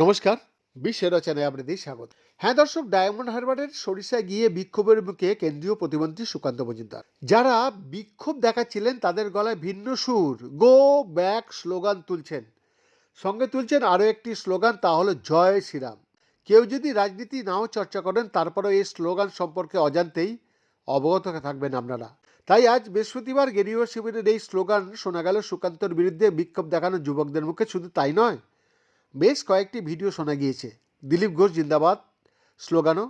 নমস্কার বিশ্ব রচনায় আপনাদের স্বাগত। হ্যাঁ দর্শক, ডায়মন্ড হারবারের সরিষায় গিয়ে বিক্ষোভের মুখে কেন্দ্রীয় প্রতিমন্ত্রী সুকান্ত মজুমদার। যারা বিক্ষোভ দেখাচ্ছিলেন, তাদের গলায় ভিন্ন সুর, গো ব্যাক স্লোগান তুলছেন। সঙ্গে তুলছেন আরও একটি স্লোগান, তা হলো জয় শ্রীরাম কেউ যদি রাজনীতি নাও চর্চা করেন, তারপরেও এই স্লোগান সম্পর্কে অজান্তেই অবগত থাকবেন আপনারা। তাই আজ বৃহস্পতিবার গেরিয় শিবিরের এই স্লোগান শোনা গেল সুকান্তর বিরুদ্ধে বিক্ষোভ দেখানো যুবকদের মুখে। শুধু তাই নয়, বেশ কয়েকটি ভিডিও শোনা গিয়েছে। দিলীপ ঘোষ জিন্দাবাদ স্লোগানও।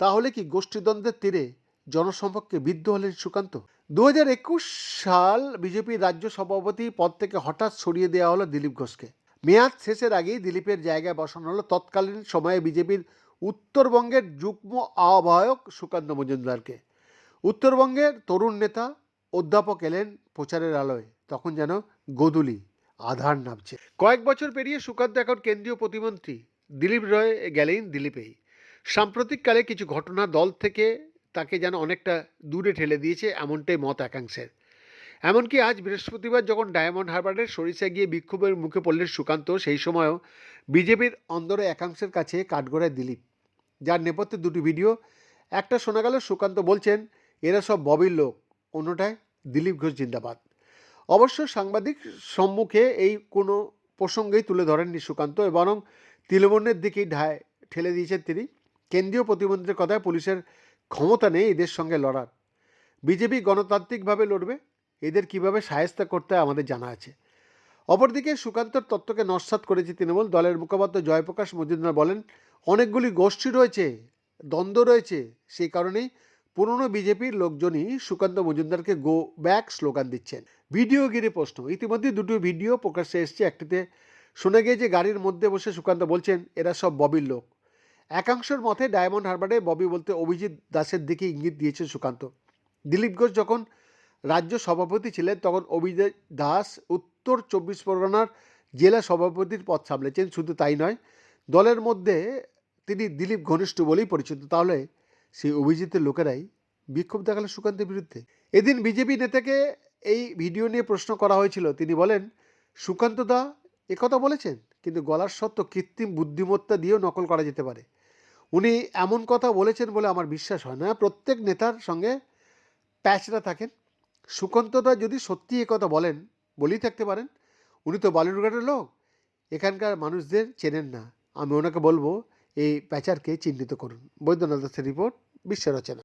তাহলে কি গোষ্ঠীদ্বন্দ্বের তীরে জনসম্পর্কে বিদ্ধ হলেন সুকান্ত? দু একুশ সাল বিজেপির রাজ্য সভাপতি পদ থেকে হঠাৎ সরিয়ে দেওয়া হলো দিলীপ ঘোষকে। মেয়াদ শেষের আগেই দিলীপের জায়গায় বসানো হলো তৎকালীন সময়ে বিজেপির উত্তরবঙ্গের যুগ্ম আহ্বায়ক সুকান্ত মজুমদারকে। উত্তরবঙ্গের তরুণ নেতা অধ্যাপক এলেন প্রচারের আলোয়। তখন যেন গোধূলি আধার নামছে। কয়েক বছর পেরিয়ে সুকান্ত এখন কেন্দ্রীয় প্রতিমন্ত্রী। দিলীপ রয় গেলেন দিলীপেই। সাম্প্রতিককালে কিছু ঘটনা দল থেকে তাকে যেন অনেকটা দূরে ঠেলে দিয়েছে এমনটাই মত একাংশের। এমনকি আজ বৃহস্পতিবার যখন ডায়মন্ড হারবারের সরিষা গিয়ে বিক্ষোভের মুখে পড়লেন সুকান্ত, সেই সময়ও বিজেপির অন্দরে একাংশের কাছে কাঠগড়ায় দিলীপ। যার নেপথ্যে দুটি ভিডিও, একটা শোনা গেল সুকান্ত বলছেন এরা সব ববির লোক। অন্যটায় দিলীপ ঘোষ জিন্দাবাদ। অবশ্য সাংবাদিক সম্মুখে এই কোনো প্রসঙ্গেই তুলে ধরেননি সুকান্ত, বরং তৃণমূলের দিকেই ঢায় ঠেলে দিয়েছেন তিনি। কেন্দ্রীয় প্রতিমন্ত্রীর কথায় পুলিশের ক্ষমতা নেই এদের সঙ্গে লড়ার। বিজেপি গণতান্ত্রিকভাবে লড়বে, এদের কীভাবে সায়স্তা করতে আমাদের জানা আছে। অপরদিকে সুকান্তর তত্ত্বকে নস্বাত করেছে তৃণমূল দলের মুখপাত্র জয়প্রকাশ মজুমদার বলেন, অনেকগুলি গোষ্ঠী রয়েছে, দ্বন্দ্ব রয়েছে, সেই কারণেই পুরনো বিজেপির লোকজনই সুকান্ত মজুমদারকে গো ব্যাক স্লোগান দিচ্ছেন। ভিডিও গিরে প্রশ্ন, ইতিমধ্যে দুটো ভিডিও প্রকাশ্যে এসছে, একটিতে শুনে গিয়ে যে গাড়ির মধ্যে বসে সুকান্ত বলছেন, এরা সব ববির লোক। একাংশের মতে ডায়মন্ড হারবারে ববি বলতে অভিজিৎ দাসের দিকে ইঙ্গিত দিয়েছেন সুকান্ত। দিলীপ ঘোষ যখন রাজ্য সভাপতি ছিলেন, তখন অভিজিৎ দাস উত্তর চব্বিশ পরগনার জেলা সভাপতির পদ সামলেছেন, শুধু তাই নয়, দলের মধ্যে তিনি দিলীপ ঘনিষ্ঠ বলেই পরিচিত। তাহলে সেই অভিজিতের লোকেরাই বিক্ষোভ দেখাল সুকান্তের বিরুদ্ধে। এদিন বিজেপি নেতাকে এই ভিডিও নিয়ে প্রশ্ন করা হয়েছিল। তিনি বলেন, সুকান্ত দা একথা বলেছেন, কিন্তু গলার সত্ত্ব কৃত্রিম বুদ্ধিমত্তা দিয়েও নকল করা যেতে পারে। উনি এমন কথা বলেছেন বলে আমার বিশ্বাস হয় না। প্রত্যেক নেতার সঙ্গে প্যাচরা থাকেন। সুকান্তদা যদি সত্যি কথা বলেন, বলেই থাকতে পারেন। উনি তো বালুরঘাটের লোক। এখানকার মানুষদের চেনেন না। আমি ওনাকে বলব, এই প্যাচারকে চিহ্নিত করুন। বৈদ্যনাথ দাসের রিপোর্ট বিশ্ব রচনা